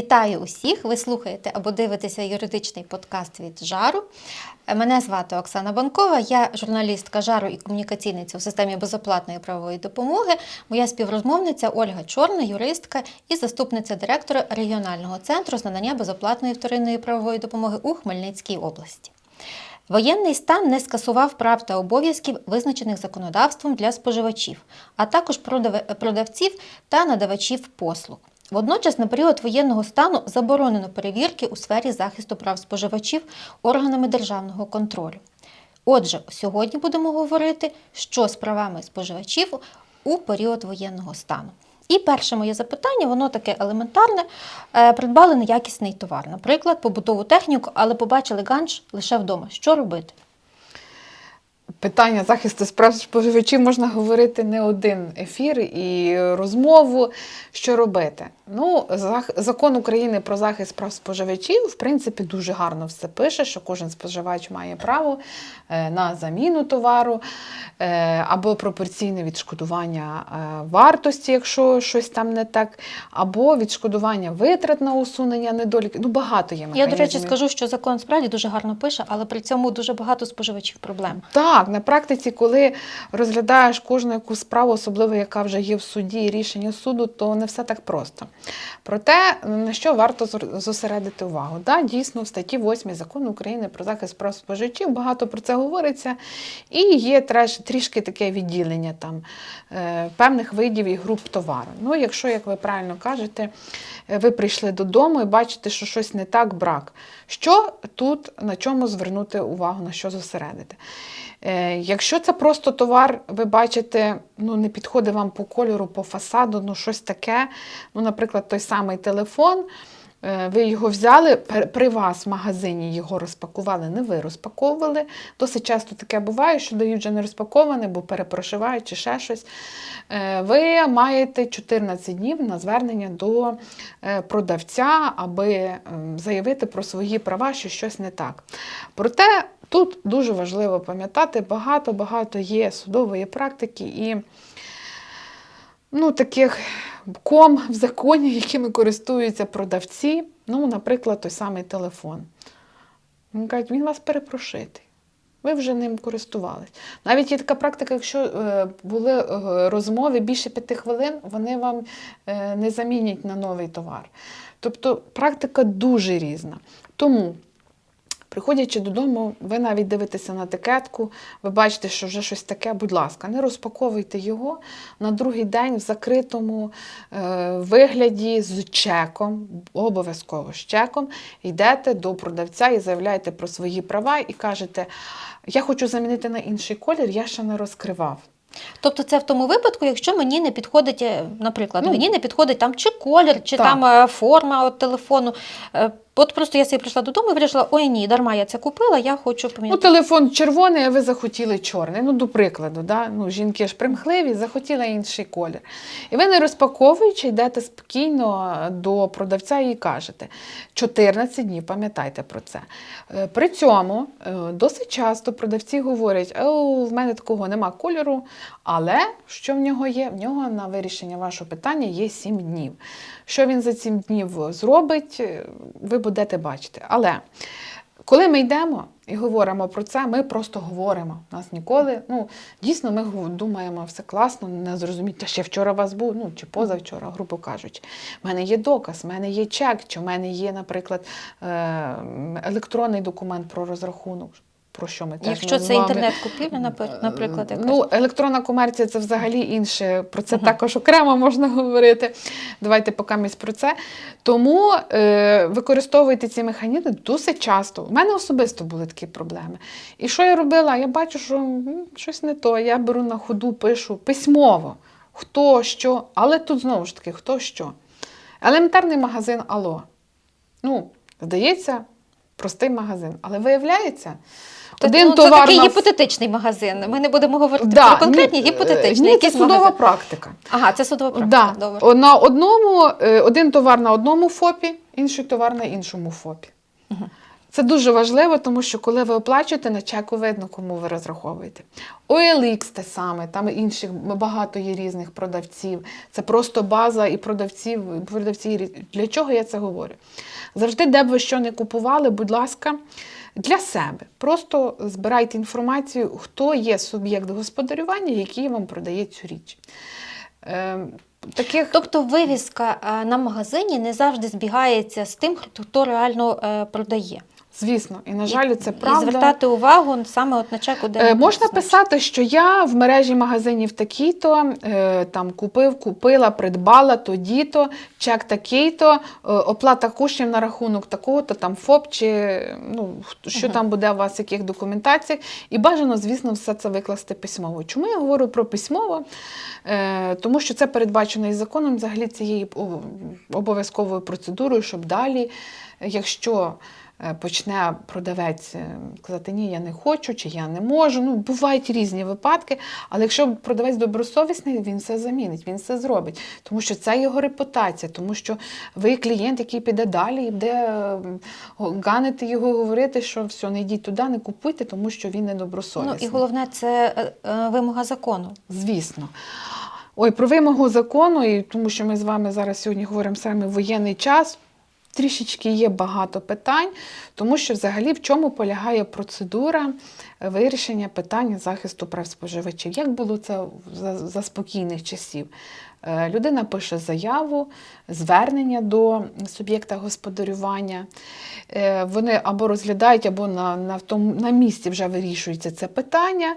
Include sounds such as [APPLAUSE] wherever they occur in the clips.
Вітаю усіх! Ви слухаєте або дивитеся юридичний подкаст від Жару. Мене звати Оксана Банкова, я журналістка Жару і комунікаційниця у системі безоплатної правової допомоги. Моя співрозмовниця Ольга Чорна, юристка і заступниця директора регіонального центру з надання безоплатної вторинної правової допомоги у Хмельницькій області. Воєнний стан не скасував прав та обов'язків, визначених законодавством для споживачів, а також продавців та надавачів послуг. Водночас на період воєнного стану заборонено перевірки у сфері захисту прав споживачів органами державного контролю. Отже, сьогодні будемо говорити, що з правами споживачів у період воєнного стану. І перше моє запитання, воно таке елементарне. Е, Придбали неякісний товар, наприклад, побутову техніку, але побачили ганч лише вдома. Що робити? Питання захисту справ споживачів можна говорити не один ефір і розмову, що робити. Ну, закон України про захист прав споживачів, в принципі, дуже гарно все пише, що кожен споживач має право е, на заміну товару е, або пропорційне відшкодування е, вартості, якщо щось там не так, або відшкодування витрат на усунення недоліків. Ну, багато є Я, до речі, скажу, що закон справді дуже гарно пише, але при цьому дуже багато споживачів проблем. Так, на практиці, коли розглядаєш кожну яку справу, особливо яка вже є в суді рішення суду, то не все так просто. Проте, на що варто зосередити увагу? Да, дійсно, в статті 8 закону України про захист прав споживачів багато про це говориться, і є трішки таке відділення там е, певних видів і груп товару. Ну, якщо, як ви правильно кажете, ви прийшли додому і бачите, що щось не так, брак. Що тут на чому звернути увагу, на що зосередити? Е, Якщо це просто товар, ви бачите, ну не підходить вам по кольору, по фасаду, ну щось таке. Ну, наприклад, той самий телефон. е, Ви його взяли при вас в магазині його розпакували, не ви розпаковували. Досить часто таке буває, що дають вже не розпаковане, бо перепрошивають чи ще щось. Е, Ви маєте 14 днів на звернення до продавця, аби ем, заявити про свої права, що щось не так. Проте тут дуже важливо пам'ятати, багато-багато є судової практики і ну, таких ком в законі, [LAUGHS] якими користуються продавці. Ну, наприклад, той самий телефон. Він кажуть, він вас перепрошитий. Ви вже ним користувались. Навіть є така практика, якщо е, були е, розмови більше п'яти хвилин, вони вам е, не замінять на новий товар. Тобто практика дуже різна. Тому Приходячи додому, ви навіть дивитеся на етикетку, ви бачите, що вже щось таке, будь ласка, не розпаковуйте його на другий день в закритому е, вигляді з чеком, обов'язково з чеком, йдете до продавця і заявляєте про свої права і кажете, я хочу замінити на інший колір, я ще не розкривав. Тобто, це в тому випадку, якщо мені не підходить, е, наприклад, Ну, мені не підходить там чи колір, чи так. там е, форма от телефону. Е, От просто я собі прийшла додому і вирішила, ой ні, дарма я це купила, я хочу Ну, телефон червоний, а ви захотіли чорний. Ну, до прикладу, да? ну, жінки ж примхливі, захотіла інший колір. І ви, не розпаковуючи, йдете спокійно до продавця і кажете: 14 днів, пам'ятайте про це. Е, При цьому е, досить часто продавці говорять: О, в мене такого нема кольору, але що в нього є? В нього на вирішення вашого питання є 7 днів. Що він за 7 днів зробить, е, ви будете бачити. Але коли ми йдемо і говоримо про це, ми просто говоримо. Нас ніколи, ну дійсно, ми думаємо, все класно, не зрозуміти, ще вчора вас був, ну чи позавчора, грубо кажучи. У мене є доказ, в мене є чек, чи в мене є, наприклад, е, електронний документ про розрахунок. Про що ми теж Якщо це інтернет-купівля, наприклад, якась. Ну, електронна комерція це взагалі інше. Про це також окремо можна говорити. Давайте ми про це. Тому е, використовуйте ці механізми досить часто. У мене особисто були такі проблеми. І що я робила? Я бачу, що м, щось не то. Я беру на ходу, пишу письмово, хто що, але тут знову ж таки, хто що. Елементарний магазин Ало. Ну, здається, простий магазин. Але виявляється, один ну, товар це такий на гіпотетичний магазин. Ми не будемо говорити Да, про конкретні ні, е, гіпотетичні. Ні, це судова магазин. практика. Ага, це судова практика. Да. Добре. На одному, е, один товар на одному ФОПі, інший товар на іншому ФОПі. Це дуже важливо, тому що коли ви оплачуєте, на чеку видно, кому ви розраховуєте. OLX те саме, там інших багато є різних продавців. Це просто база і продавців. продавці. Для чого я це говорю? Завжди, де б ви що не купували, будь ласка, для себе. Просто збирайте інформацію, хто є суб'єкт господарювання, який вам продає цю річ. Е, таких Тобто вивіска е, на магазині не завжди збігається з тим, хто- хто реально е, продає. Звісно, і на жаль, це І звертати увагу саме от на чеку, де Е, Можна писати, що я в мережі магазинів такі-то е, там купив, купила, придбала тоді-то, чек такий-то, е, оплата коштів на рахунок такого-то, там ФОП чи ну, що Мгм. там буде у вас, яких документаціях. І бажано, звісно, все це викласти письмово. Чому я говорю про письмово? Тому що це передбачено і законом взагалі цією обов'язковою процедурою, щоб далі, якщо почне продавець е, казати, ні, я не хочу, чи я не можу. Ну, бувають різні випадки, але якщо продавець добросовісний, він все замінить, він все зробить. Тому що це його репутація, тому що ви клієнт, який піде далі і буде е, ганити його, говорити, що все, не йдіть туди, не купуйте, тому що він не Ну і головне це е, е, вимога закону. Звісно. Ой, про вимогу закону, і тому що ми з вами зараз сьогодні говоримо саме воєнний час. Трішечки є багато питань, тому що взагалі в чому полягає процедура вирішення питання захисту прав споживачів. Як було це за, за спокійних часів? Е, Людина пише заяву, звернення до суб'єкта господарювання. Е, Вони або розглядають, або на, на, тому, на місці вже вирішується це питання.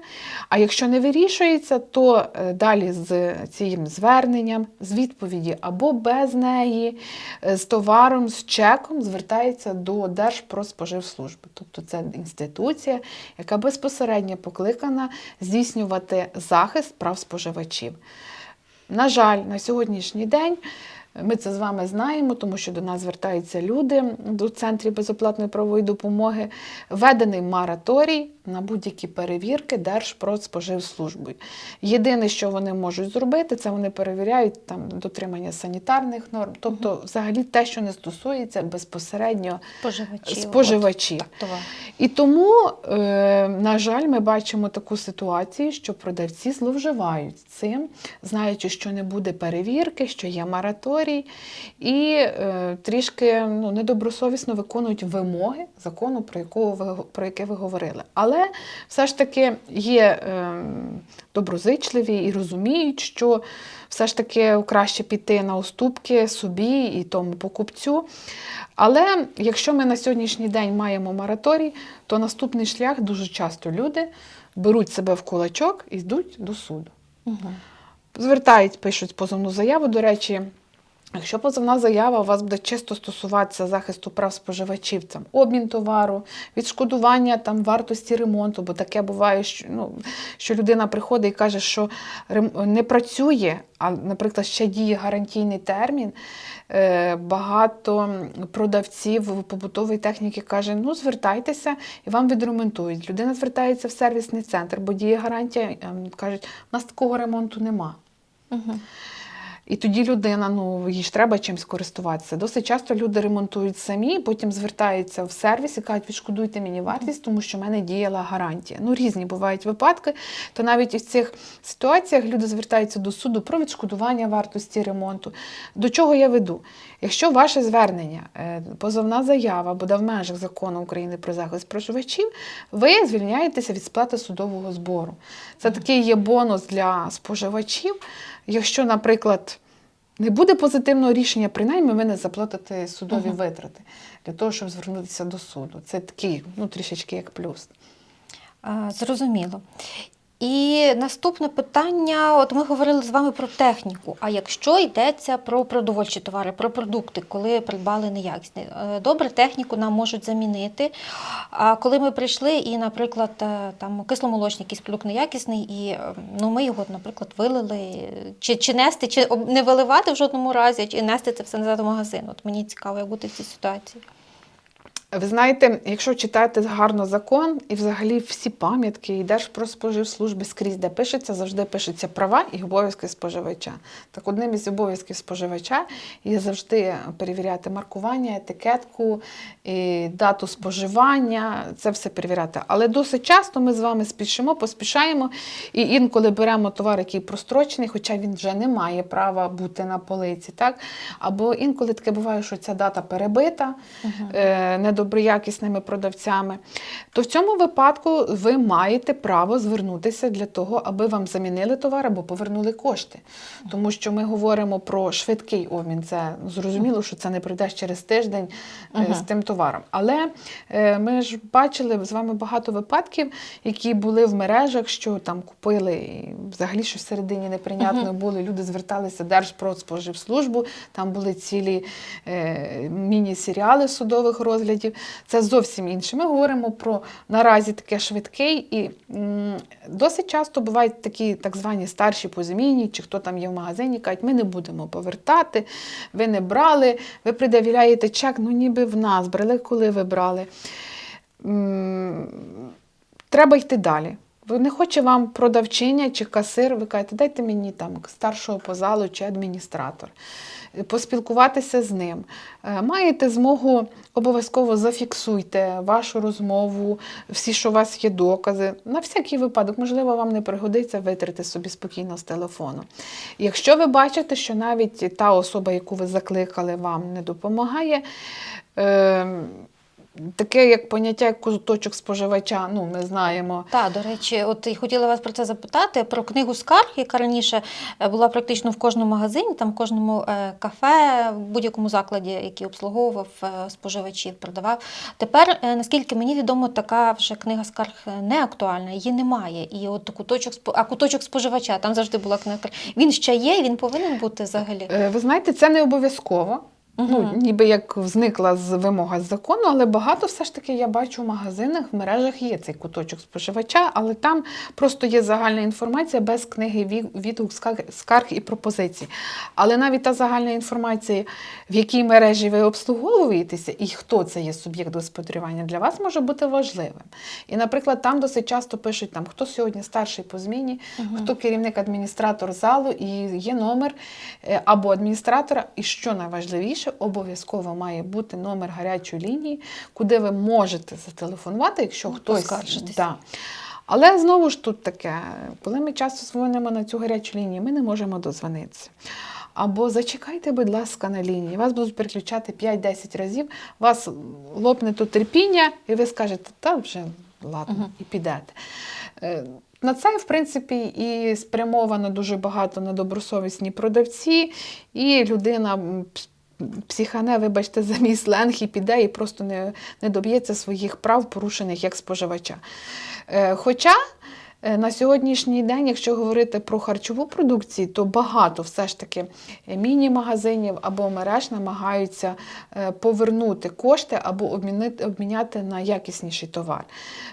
А якщо не вирішується, то е, далі з цим зверненням, з відповіді або без неї, з товаром, з чеком звертається до Держпродспоживслужби. Тобто це інституція, яка безпосередньо покликана здійснювати захист прав споживачів. На жаль, на сьогоднішній день ми це з вами знаємо, тому що до нас звертаються люди до центрів безоплатної правової допомоги. Введений мораторій на будь-які перевірки Держпродспоживслужбою. Єдине, що вони можуть зробити, це вони перевіряють там дотримання санітарних норм, тобто взагалі те, що не стосується безпосередньо Споживачів. споживачів. От, товар. І тому, е, на жаль, ми бачимо таку ситуацію, що продавці зловживають цим, знаючи, що не буде перевірки, що є мораторій, і е, трішки ну, недобросовісно виконують вимоги закону, про, якого ви, про яке ви говорили. Але все ж таки є е, доброзичливі і розуміють, що все ж таки краще піти на уступки собі і тому покупцю. Але якщо ми на сьогоднішній день маємо мораторій, то наступний шлях дуже часто люди беруть себе в кулачок і йдуть до суду. Угу. Звертають, пишуть позовну заяву. До речі, якщо позовна заява у вас буде чисто стосуватися захисту прав споживачів, там обмін товару, відшкодування там вартості ремонту, бо таке буває, що, ну, що людина приходить і каже, що не працює, а, наприклад, ще діє гарантійний термін. Е, Багато продавців побутової техніки каже: ну звертайтеся і вам відремонтують. Людина звертається в сервісний центр, бо діє гарантія. ем, Кажуть, у нас такого ремонту нема. Угу. І тоді людина, ну їй ж треба чимось користуватися. Досить часто люди ремонтують самі, потім звертаються в сервіс і кажуть, відшкодуйте мені вартість, тому що в мене діяла гарантія. Ну, різні бувають випадки. То навіть із цих ситуаціях люди звертаються до суду про відшкодування вартості ремонту. До чого я веду? Якщо ваше звернення, е, позовна заява буде в межах закону України про захист споживачів, ви звільняєтеся від сплати судового збору. Це такий є бонус для споживачів. Якщо, наприклад, не буде позитивного рішення, принаймні ви не заплатите судові Мгм. витрати для того, щоб звернутися до суду. Це такий, ну, трішечки як плюс. А, Зрозуміло. І наступне питання: от ми говорили з вами про техніку. А якщо йдеться про продовольчі товари, про продукти, коли придбали неякісні, Е, добре, техніку нам можуть замінити. А коли ми прийшли, і, наприклад, е, там кисломолочний якийсь продукт неякісний, і е, ну, ми його, наприклад, вилили, чи, чи нести, чи не виливати в жодному разі, чи нести це все назад до магазину. От мені цікаво, як бути в цій ситуації. Ви знаєте, якщо читати гарно закон і взагалі всі пам'ятки і Держпродспоживслужби скрізь, де пишеться, завжди пишеться права і обов'язки споживача. Так одним із обов'язків споживача є завжди перевіряти маркування, етикетку, і дату споживання, це все перевіряти. Але досить часто ми з вами спішимо, поспішаємо і інколи беремо товар, який прострочений, хоча він вже не має права бути на полиці. Так? Або інколи таке буває, що ця дата перебита е, недоброякісними продавцями. То в цьому випадку ви маєте право звернутися для того, аби вам замінили товар або повернули кошти. Тому що ми говоримо про швидкий обмін. Це зрозуміло, що це не пройдеш через тиждень е, з тим товаром. Але е, ми ж бачили з вами багато випадків, які були в мережах, що там купили і взагалі що всередині неприйнятно було. Люди зверталися в Держпродспоживслужбу, там були цілі е, міні-серіали судових розглядів. Це зовсім інше. Ми говоримо про наразі таке швидке, і м, досить часто бувають такі так звані старші по зміні, чи хто там є в магазині, кажуть, ми не будемо повертати, ви не брали, ви пред'являєте чек, ну ніби в нас брали, коли ви брали. М, Треба йти далі. Не хоче вам продавчиня чи касир, ви кажете, дайте мені там старшого по залу чи адміністратор, поспілкуватися з ним. Е, Маєте змогу, обов'язково зафіксуйте вашу розмову, всі, що у вас є докази. На всякий випадок, можливо, вам не пригодиться витрати собі спокійно з телефону. Якщо ви бачите, що навіть та особа, яку ви закликали, вам не допомагає, е, Таке як поняття як куточок споживача, ну ми знаємо. Так, до речі, от і хотіла вас про це запитати про книгу скарг, яка раніше е, була практично в кожному магазині, там в кожному е, кафе, в будь-якому закладі, який обслуговував е, споживачів, продавав. Тепер, наскільки мені відомо, така вже книга скарг не актуальна, її немає. І от куточок а куточок споживача, там завжди була книга. Він ще є, він повинен бути взагалі. Ви знаєте, це не обов'язково. Ну, ніби як зникла з вимога з закону, але багато все ж таки я бачу в магазинах, в мережах є цей куточок споживача, але там просто є загальна інформація без книги відгук скарг- і пропозицій. Але навіть та загальна інформація, в якій мережі ви обслуговуєтеся і хто це є суб'єкт господарювання, для вас може бути важливим. І, наприклад, там досить часто пишуть, там, хто сьогодні старший по зміні, хто керівник адміністратор залу, і є номер е, або адміністратора, і що найважливіше, обов'язково має бути номер гарячої лінії, куди ви можете зателефонувати, якщо Ну, хтось. поскаржитись. Да. Але знову ж тут таке, коли ми часто дзвонимо на цю гарячу лінію, ми не можемо дозвонитися. Або зачекайте, будь ласка, на лінії. Вас будуть переключати 5-10 разів, вас лопне тут терпіння, і ви скажете, та вже ладно, і підете. Е, На це, в принципі, і спрямовано дуже багато на добросовісні продавці, і людина психане, вибачте, за мій сленг і піде і просто не, не доб'ється своїх прав, порушених як споживача. Е, Хоча на сьогоднішній день, якщо говорити про харчову продукцію, то багато все ж таки міні-магазинів або мереж намагаються е, повернути кошти або обмінити, обміняти на якісніший товар.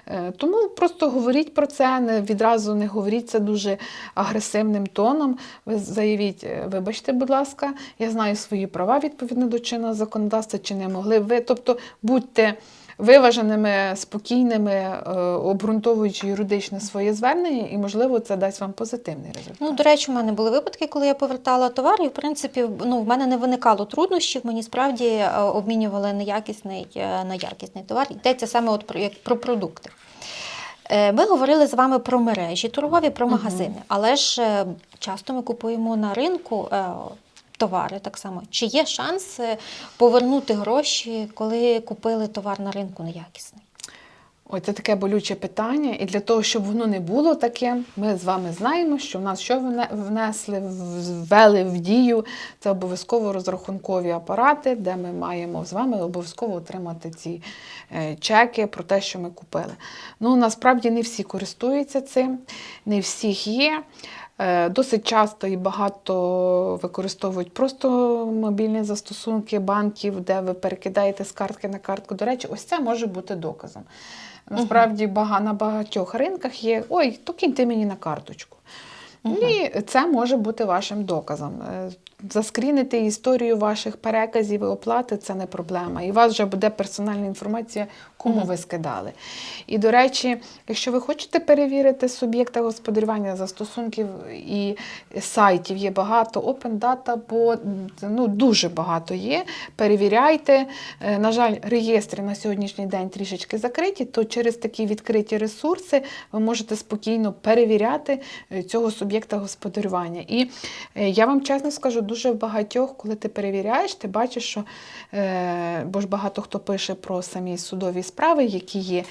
Е, Тому просто говоріть про це, не відразу не говоріть це дуже агресивним тоном. Ви заявіть, е, вибачте, будь ласка, я знаю свої права відповідно до чинного законодавства, чи не могли ви. Тобто будьте виваженими, спокійними, е, обґрунтовуючи юридично своє звернення, і, можливо, це дасть вам позитивний результат. Ну, до речі, у мене були випадки, коли я повертала товар, і в принципі ну, в мене не виникало труднощів. Мені справді е, обмінювали неякісний е, на якісний товар. Йдеться саме от про, як про продукти. Ми говорили з вами про мережі торгові, про магазини, але ж часто ми купуємо на ринку. Товари так само. Чи є шанс е, повернути гроші, коли купили товар на ринку неякісний? Ой, це таке болюче питання, і для того, щоб воно не було таким, ми з вами знаємо, що в нас що внесли, ввели в дію, це обов'язково розрахункові апарати, де ми маємо з вами обов'язково отримати ці е, чеки про те, що ми купили. Ну, насправді не всі користуються цим, не всіх є. Е, Досить часто і багато використовують просто мобільні застосунки банків, де ви перекидаєте з картки на картку. До речі, ось це може бути доказом. Насправді бага- на багатьох ринках є ой, то киньте мені на карточку. І це може бути вашим доказом. Заскрінити історію ваших переказів і оплати це не проблема. І у вас вже буде персональна інформація, кому ви скидали. І, до речі, якщо ви хочете перевірити суб'єкта господарювання застосунків і сайтів є багато, Open Data, бо ну, дуже багато є. Перевіряйте. Е, На жаль, реєстри на сьогоднішній день трішечки закриті, то через такі відкриті ресурси ви можете спокійно перевіряти е, цього суб'єкта господарювання. І е, я вам чесно скажу, дуже багатьох, коли ти перевіряєш, ти бачиш, що е, бо ж багато хто пише про самі судові справи, які є.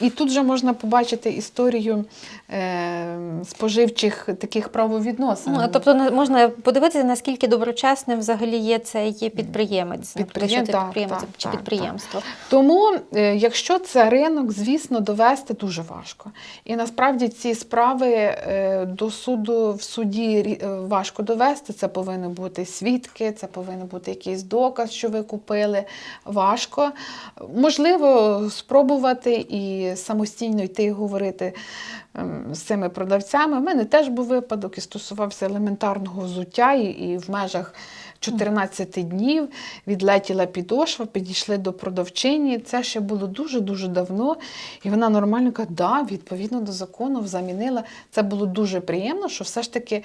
І тут вже можна побачити історію е, споживчих таких правовідносин. Ну, тобто можна подивитися, наскільки доброчесним взагалі є цей підприємець, Підприєм- так, підприємець так, чи так, підприємство. Тому, е, якщо це ринок, звісно, довести дуже важко. І насправді ці справи е, до суду в суді важко довести. Це повинні бути свідки, це повинен бути якийсь доказ, що ви купили. Важко. Можливо, спробувати і самостійно йти і говорити ем, з цими продавцями. У мене теж був випадок і стосувався елементарного взуття, і в межах 14 днів відлетіла підошва, підійшли до продавчині. Це ще було дуже-дуже давно. І вона нормально каже, да, відповідно до закону, замінила. Це було дуже приємно, що все ж таки,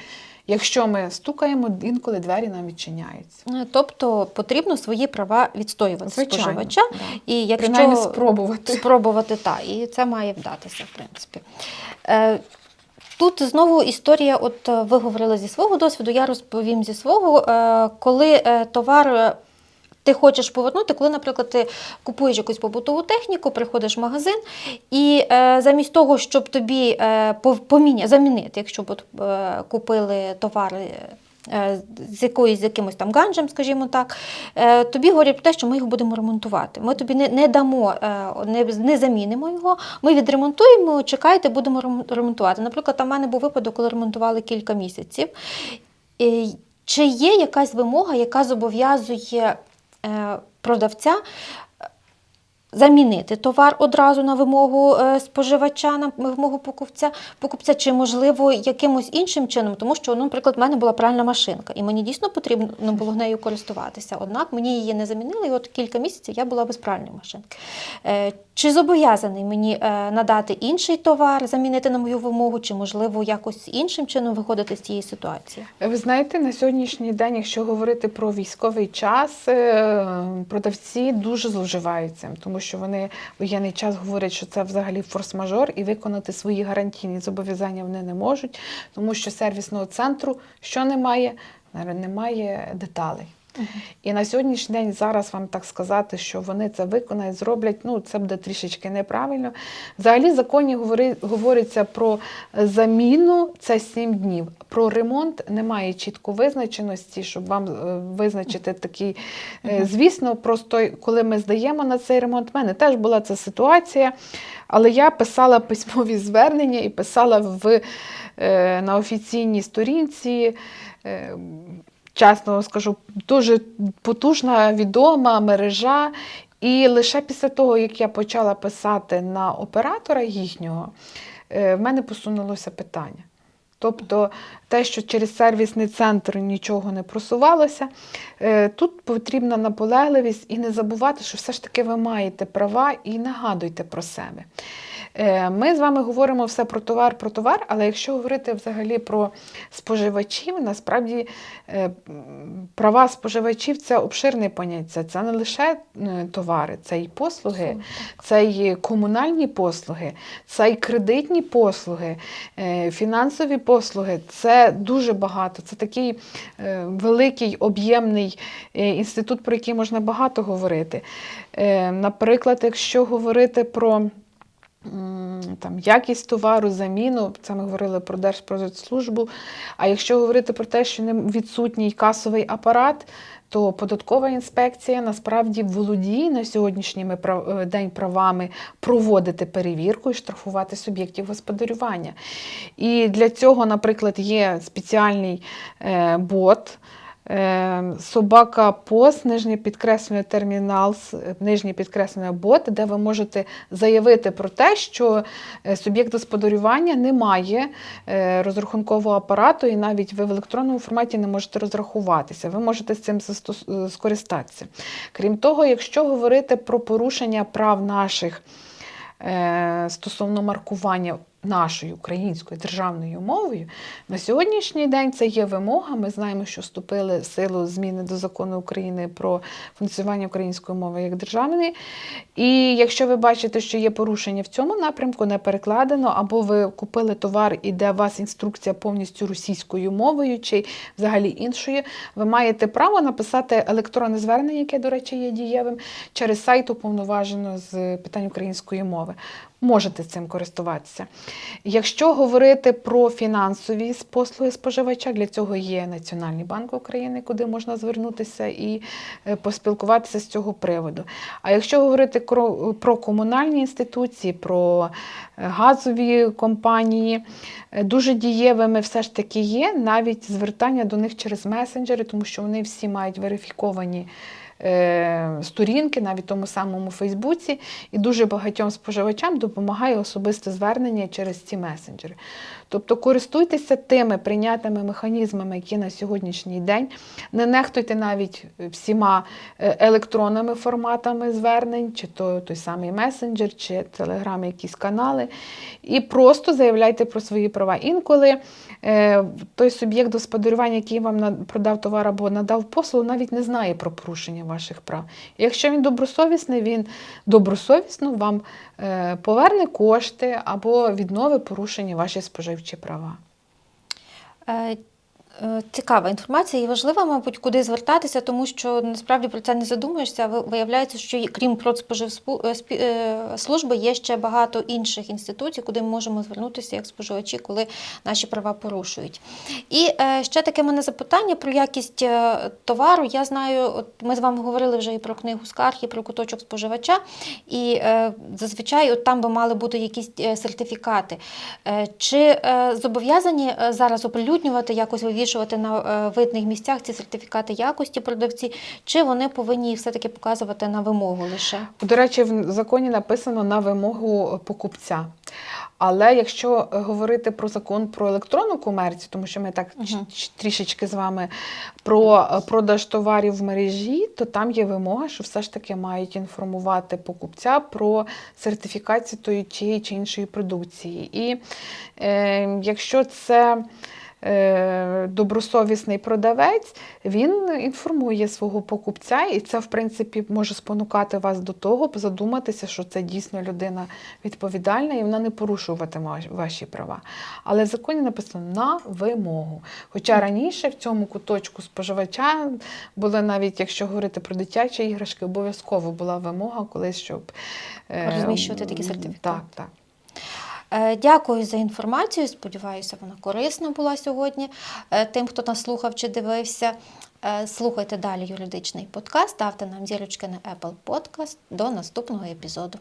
якщо ми стукаємо, інколи двері нам відчиняються. Е, Тобто потрібно свої права відстоювати Звичайно, споживача. да. І якщо Принаймні спробувати. спробувати, так, і це має вдатися, в принципі. Тут знову історія, от е, ви говорили зі свого досвіду, я розповім зі свого, Е, коли е, товар. Ти хочеш повернути, коли, наприклад, ти купуєш якусь побутову техніку, приходиш в магазин, і е, замість того, щоб тобі е, поміня, замінити, якщо б е, купили товари з якоюсь з якимось там ганджем, скажімо так, е, тобі говорять про те, що ми його будемо ремонтувати. Ми тобі не, не дамо, е, не, не замінимо його, ми відремонтуємо, чекайте, будемо ремонтувати. Наприклад, там в мене був випадок, коли ремонтували кілька місяців. Е, Чи є якась вимога, яка зобов'язує е, продавця е, замінити товар одразу на вимогу е, споживача, на вимогу покупця, покупця, чи можливо якимось іншим чином, тому що, ну, наприклад, в мене була пральна машинка, і мені дійсно потрібно було нею користуватися. Однак мені її не замінили, і от кілька місяців я була без пральної машинки. Чи зобов'язаний мені е, надати інший товар, замінити на мою вимогу, чи можливо якось іншим чином виходити з цієї ситуації? Ви знаєте, на сьогоднішній день, якщо говорити про військовий час, е, продавці дуже зловживають цим, тому що вони воєнний час говорять, що це взагалі форс-мажор, і виконати свої гарантійні зобов'язання вони не можуть, тому що сервісного центру що немає? Немає деталей. І на сьогоднішній день зараз вам так сказати, що вони це виконають, зроблять, ну це буде трішечки неправильно. Взагалі в законі говори- говориться про заміну це 7 днів. Про ремонт немає чітко визначеності, щоб вам е, визначити такий. Е, Звісно, просто коли ми здаємо на цей ремонт, в мене теж була ця ситуація, але я писала письмові звернення і писала в, е, на офіційній сторінці. Чесно скажу, дуже потужна, відома мережа. І лише після того, як я почала писати на оператора їхнього, е, в мене посунулося питання. Тобто те, що через сервісний центр нічого не просувалося, е, тут потрібна наполегливість і не забувати, що все ж таки ви маєте права і нагадуйте про себе. Е, Ми з вами говоримо все про товар, про товар, але якщо говорити взагалі про споживачів, насправді е, права споживачів це обширне поняття. Це не лише е, товари, це і послуги, це і комунальні послуги, це і кредитні послуги, фінансові послуги. Це дуже багато. Це такий великий об'ємний інститут, про який можна багато говорити. Наприклад, якщо говорити про там, якість товару, заміну, це ми говорили про Держпродспоживслужбу. А якщо говорити про те, що не відсутній касовий апарат, то податкова інспекція насправді володіє на сьогоднішній е, день правами проводити перевірку і штрафувати суб'єктів господарювання. І для цього, наприклад, є спеціальний е, бот. Е, собака пост, нижнє підкреслення термінал, нижнє підкреслення бот, де ви можете заявити про те, що е, суб'єкт господарювання не має е, розрахункового апарату, і навіть ви в електронному форматі не можете розрахуватися. Ви можете з цим скористатися. Крім того, якщо говорити про порушення прав наших стосовно маркування нашою українською державною мовою, на сьогоднішній день це є вимога. Ми знаємо, що вступили в силу зміни до закону України про функціонування української мови як державної. І якщо ви бачите, що є порушення в цьому напрямку, не перекладено, або ви купили товар, і де у вас інструкція повністю російською мовою чи взагалі іншою, ви маєте право написати електронне звернення, яке, до речі, є дієвим, через сайт уповноважено з питань української мови. Можете цим користуватися. Якщо говорити про фінансові послуги споживача, для цього є Національний банк України, куди можна звернутися і е, поспілкуватися з цього приводу. А якщо говорити про комунальні інституції, про е, газові компанії, е, дуже дієвими все ж таки є навіть звертання до них через месенджери, тому що вони всі мають верифіковані сторінки, навіть тому самому Фейсбуці, і дуже багатьом споживачам допомагає особисте звернення через ці месенджери. Тобто користуйтеся тими прийнятими механізмами, які на сьогоднішній день. Не нехтуйте навіть всіма е, електронними форматами звернень, чи то той самий месенджер, чи телеграм, якісь канали, і просто заявляйте про свої права. Інколи е, той суб'єкт господарювання, який вам продав товар або надав послугу, навіть не знає про порушення ваших прав. І якщо він добросовісний, він добросовісно вам е, поверне кошти або віднови порушення ваші споживчі права. Е, е, Цікава інформація і важлива, мабуть, куди звертатися, тому що насправді про це не задумуєшся. Виявляється, що крім Продспоживслужби є ще багато інших інституцій, куди ми можемо звернутися як споживачі, коли наші права порушують. І е, ще таке мене запитання про якість е, товару. Я знаю, от ми з вами говорили вже і про книгу скарг, і про куточок споживача, і е, зазвичай от там би мали бути якісь е, сертифікати. Е, Чи е, зобов'язані е, зараз оприлюднювати, якось вивішувати на е, видних місцях ці сертифікати якості продавці, чи вони повинні все-таки показувати на вимогу лише? До речі, в законі написано на вимогу покупця. Але якщо е, говорити про закон про електронну комерцію, тому що ми так Мгм. трішечки з вами про е, продаж товарів в мережі, то там є вимога, що все ж таки мають інформувати покупця про сертифікацію тої тієї чи іншої продукції. І е, якщо це добросовісний продавець, він інформує свого покупця, і це, в принципі, може спонукати вас до того, задуматися, що це дійсно людина відповідальна і вона не порушуватиме ваші права. Але в законі написано на вимогу. Хоча раніше в цьому куточку споживача були навіть, якщо говорити про дитячі іграшки, обов'язково була вимога колись, щоб е, Розміщувати такі сертифікати. Так, так. Е, Дякую за інформацію. Сподіваюся, вона корисна була сьогодні е, тим, хто нас слухав чи дивився. Е, Слухайте далі юридичний подкаст, ставте нам зірочки на Apple Podcast. До наступного епізоду.